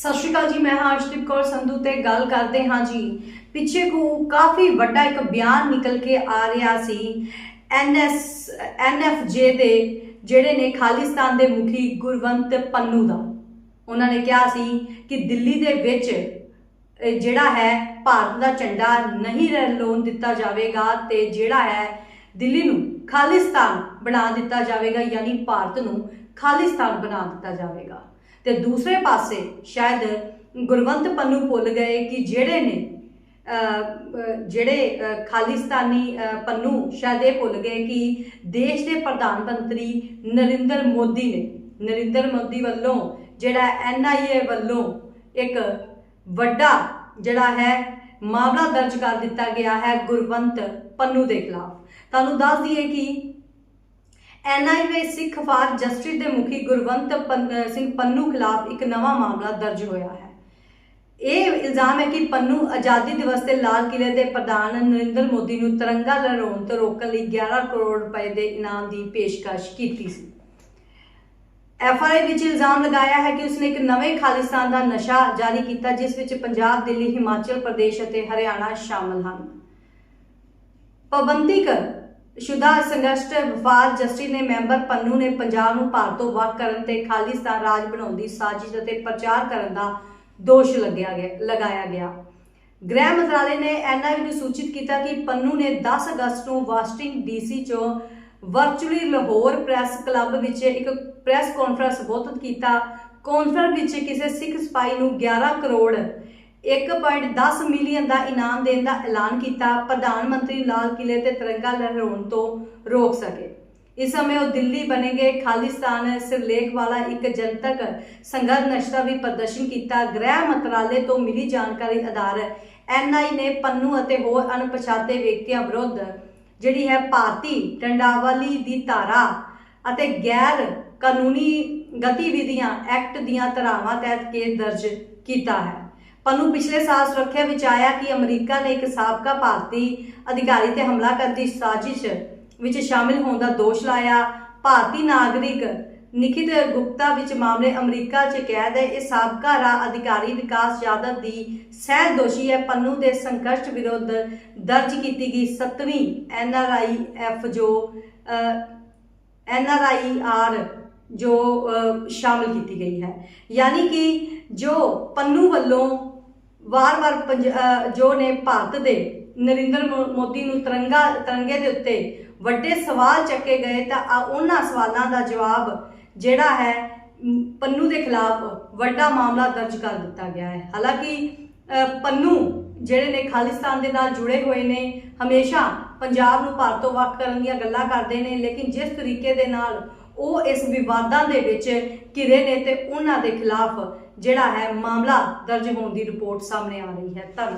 ਸਤਿ ਸ਼੍ਰੀ ਅਕਾਲ ਜੀ, ਮੈਂ ਹਾਂ ਅਰਸ਼ਦੀਪ ਕੌਰ ਸੰਧੂ ਤੇ ਗੱਲ ਕਰਦੇ ਹਾਂ ਜੀ। ਪਿੱਛੇ ਕੋ ਕਾਫੀ ਵੱਡਾ ਇੱਕ ਬਿਆਨ ਨਿਕਲ ਕੇ ਆ ਰਿਹਾ ਸੀ ਐਨਐਸ ਐਨਐਫਜੇ ਦੇ, ਜਿਹੜੇ ਨੇ ਖਾਲਿਸਤਾਨ ਦੇ ਮੁਖੀ ਗੁਰਵੰਤ ਪੰਨੂ ਦਾ। ਉਹਨਾਂ ਨੇ ਕਿਹਾ ਸੀ ਕਿ ਦਿੱਲੀ ਦੇ ਵਿੱਚ ਜਿਹੜਾ ਹੈ, ਭਾਰਤ ਦਾ ਝੰਡਾ ਨਹੀਂ ਰਹਿਣ ਦਿੱਤਾ ਜਾਵੇਗਾ ਤੇ ਜਿਹੜਾ ਹੈ, ਦਿੱਲੀ ਨੂੰ ਖਾਲਿਸਤਾਨ ਬਣਾ ਦਿੱਤਾ ਜਾਵੇਗਾ, ਯਾਨੀ ਭਾਰਤ ਨੂੰ ਖਾਲਿਸਤਾਨ ਬਣਾ ਦਿੱਤਾ ਜਾਵੇਗਾ। ਤੇ ਦੂਸਰੇ ਪਾਸੇ ਸ਼ਾਇਦ ਗੁਰਵੰਤ ਪੰਨੂ ਭੁੱਲ ਗਏ ਕਿ ਜਿਹੜੇ ਨੇ ਜਿਹੜੇ ਖਾਲਿਸਤਾਨੀ ਅਹ, ਪੰਨੂ ਸ਼ਾਇਦ ਇਹ ਭੁੱਲ ਗਏ ਕਿ ਦੇਸ਼ ਦੇ ਪ੍ਰਧਾਨ ਮੰਤਰੀ ਨਰਿੰਦਰ ਮੋਦੀ ਨੇ ਨਰਿੰਦਰ ਮੋਦੀ ਵੱਲੋਂ ਜਿਹੜਾ ਐਨਆਈਏ ਵੱਲੋਂ ਇੱਕ ਵੱਡਾ ਜਿਹੜਾ ਹੈ ਮਾਮਲਾ ਦਰਜ ਕਰ ਦਿੱਤਾ ਗਿਆ ਹੈ ਗੁਰਵੰਤ ਪੰਨੂ ਦੇ ਖਿਲਾਫ। ਤੁਹਾਨੂੰ ਦੱਸ ਦਈਏ ਕਿ ਐਨਆਈਏ ਸਿੱਖ ਫਾਰ ਜਸਟਿਸ ਦੇ ਮੁਖੀ ਗੁਰਵੰਤ ਸਿੰਘ ਪੰਨੂ ਖਿਲਾਫ ਇੱਕ ਨਵਾਂ ਮਾਮਲਾ ਦਰਜ ਹੋਇਆ ਹੈ। ਇਹ ਇਲਜ਼ਾਮ ਹੈ ਕਿ ਪੰਨੂ ਆਜ਼ਾਦੀ ਦਿਵਸ ਤੇ ਲਾਲ ਕਿਲੇ ਦੇ ਪ੍ਰਧਾਨ ਨਰਿੰਦਰ ਮੋਦੀ ਨੂੰ ਤਿਰੰਗਾ ਲਹਿਰਾਉਣ ਤੋਂ ਰੋਕਣ ਲਈ 11 ਕਰੋੜ ਰੁਪਏ ਦੇ ਇਨਾਮ ਦੀ ਪੇਸ਼ਕਸ਼ ਕੀਤੀ ਸੀ। ਐਫਆਈਆਰ ਵਿੱਚ ਇਲਜ਼ਾਮ ਲਗਾਇਆ ਹੈ ਕਿ ਉਸਨੇ ਇੱਕ ਨਵੇਂ ਖਾਲਿਸਤਾਨ ਦਾ ਨਸ਼ਾ ਜਾਰੀ ਕੀਤਾ, ਜਿਸ ਵਿੱਚ ਪੰਜਾਬ, ਦਿੱਲੀ, ਹਿਮਾਚਲ ਪ੍ਰਦੇਸ਼ ਅਤੇ ਹਰਿਆਣਾ ਸ਼ਾਮਲ ਹਨ। ਪਾਬੰਦੀ ਕਰ ਸ਼ੁਦਾ ਸੰਘਰਸ਼ ਵਫਾਦ ਜਸਟਿਸ ਨੇ ਮੈਂਬਰ ਪੰਨੂ ਨੇ ਪੰਜਾਬ ਨੂੰ ਭਾਰਤ ਤੋਂ ਵੱਖ ਕਰਨ ਤੇ ਖਾਲਿਸਤਾਨ ਰਾਜ ਬਣਾਉਣ ਦੀ ਸਾਜ਼ਿਸ਼ ਅਤੇ ਪ੍ਰਚਾਰ ਕਰਨ ਦਾ ਦੋਸ਼ ਲੱਗਿਆ ਗਿਆ, ਲਗਾਇਆ ਗਿਆ। ਗ੍ਰਹਿ ਮੰਤਰਾਲੇ ਨੇ ਐਨਆਈਵੀ ਨੂੰ ਸੂਚਿਤ ਕੀਤਾ ਕਿ ਪੰਨੂ ਨੇ 10 ਅਗਸਤ ਨੂੰ ਵਾਸ਼ਿੰਗਟਨ ਡੀਸੀ ਚੋਂ ਵਰਚੁਅਲੀ ਲਾਹੌਰ ਪ੍ਰੈਸ ਕਲੱਬ ਵਿੱਚ ਇੱਕ ਪ੍ਰੈਸ ਕਾਨਫਰੰਸ ਸੰਬੋਧਿਤ ਕੀਤਾ। ਕਾਨਫਰੰਸ ਵਿੱਚ ਕਿਸੇ ਸਿੱਖ ਸਿਪਾਹੀ ਨੂੰ 11 ਕਰੋੜ 1.10 ਮਿਲੀਅਨ ਦਾ ਇਨਾਮ ਦੇਣ ਦਾ ਐਲਾਨ ਕੀਤਾ, ਪ੍ਰਧਾਨ ਮੰਤਰੀ ਲਾਲ ਕਿਲੇ ਤੇ ਤਿਰੰਗਾ ਲਹਿਰਾਉਣ ਤੋਂ ਰੋਕ ਸਕੇ। ਇਸ ਸਮੇਂ ਉਹ ਦਿੱਲੀ ਬਣੇ ਗਏ, ਖਾਲਿਸਤਾਨ ਸਿਰਲੇਖ ਵਾਲਾ ਇੱਕ ਜਨਤਕ ਸੰਘਰਸ਼ ਦਾ ਵੀ ਪ੍ਰਦਰਸ਼ਨ ਕੀਤਾ। ਗ੍ਰਹਿ ਮੰਤਰਾਲੇ ਤੋਂ ਮਿਲੀ ਜਾਣਕਾਰੀ ਆਧਾਰ ਐਨਆਈ ਨੇ ਪੰਨੂ ਅਤੇ ਹੋਰ ਅਣਪਛਾਤੇ ਵਿਅਕਤੀਆਂ ਵਿਰੁੱਧ ਜਿਹੜੀ ਹੈ ਭਾਰਤੀ ਡੰਡਾਵਲੀ ਦੀ ਧਾਰਾ ਅਤੇ ਗੈਰ ਕਾਨੂੰਨੀ ਗਤੀਵਿਧੀਆਂ ਐਕਟ ਦੀਆਂ ਧਾਰਾਵਾਂ ਤਹਿਤ ਕੇਸ ਦਰਜ ਕੀਤਾ ਹੈ। ਪੰਨੂ ਪਿਛਲੇ ਸਾਲ ਸੁਰੱਖਿਆ ਵਿੱਚ ਆਇਆ ਕਿ ਅਮਰੀਕਾ ਨੇ ਇੱਕ ਸਾਬਕਾ ਭਾਰਤੀ ਅਧਿਕਾਰੀ ਤੇ ਹਮਲਾ ਕਰਨ ਦੀ ਸਾਜ਼ਿਸ਼ ਵਿੱਚ ਸ਼ਾਮਿਲ ਹੋਣ ਦਾ ਦੋਸ਼ ਲਾਇਆ। ਭਾਰਤੀ ਨਾਗਰਿਕ ਨਿਖਿਤ ਗੁਪਤਾ ਵਿੱਚ ਮਾਮਲੇ ਅਮਰੀਕਾ 'ਚ ਕੈਦ ਹੈ। ਇਹ ਸਾਬਕਾ ਰਾ ਅਧਿਕਾਰੀ ਵਿਕਾਸ ਯਾਦਵ ਦੀ ਸਹਿ ਦੋਸ਼ੀ ਹੈ। ਪੰਨੂ ਦੇ ਸੰਘਰਸ਼ ਵਿਰੁੱਧ ਦਰਜ ਕੀਤੀ ਗਈ 7ਵੀਂ ਐਨਆਰਆਈ ਐਫ ਜੋ ਐਨਆਰਆਈ ਆਰ ਜੋ ਅ, ਸ਼ਾਮਿਲ ਕੀਤੀ ਗਈ ਹੈ। ਯਾਨੀ ਕਿ ਜੋ ਪੰਨੂ ਵੱਲੋਂ ਵਾਰ-ਵਾਰ ਪੰਜ- ਜੋ ਨੇ ਭਾਰਤ ਦੇ ਨਰਿੰਦਰ ਮੋ- ਮੋਦੀ ਨੂੰ ਤਿਰੰਗਾ ਤਿਰੰਗੇ ਦੇ ਉੱਤੇ ਵੱਡੇ ਸਵਾਲ ਚੱਕੇ ਗਏ ਤਾਂ ਆ ਉਹਨਾਂ ਸਵਾਲਾਂ ਦਾ ਜਵਾਬ ਜਿਹੜਾ ਹੈ ਪੰਨੂ ਦੇ ਖਿਲਾਫ ਵੱਡਾ ਮਾਮਲਾ ਦਰਜ ਕਰ ਦਿੱਤਾ ਗਿਆ ਹੈ। ਹਾਲਾਂਕਿ ਅ, ਪੰਨੂ ਜਿਹੜੇ ਨੇ ਖਾਲਿਸਤਾਨ ਦੇ ਨਾਲ ਜੁੜੇ ਹੋਏ ਨੇ ਹਮੇਸ਼ਾ ਪੰਜਾਬ ਨੂੰ ਭਾਰਤ ਤੋਂ ਵੱਖ ਕਰਨ ਦੀਆਂ ਗੱਲਾਂ ਕਰਦੇ ਨੇ ਲੇਕਿਨ ਜਿਸ ਤਰੀਕੇ ਦੇ ਨਾਲ ਉਹ ਇਸ ਵਿਵਾਦਾਂ ਦੇ ਵਿੱਚ ਘਿਰੇ ਨੇ ਤੇ ਉਹਨਾਂ ਦੇ ਖਿਲਾਫ ਜਿਹੜਾ ਹੈ ਮਾਮਲਾ ਦਰਜ ਹੋਣ ਦੀ ਰਿਪੋਰਟ ਸਾਹਮਣੇ ਆ ਰਹੀ ਹੈ। ਧੰਨਵਾਦ।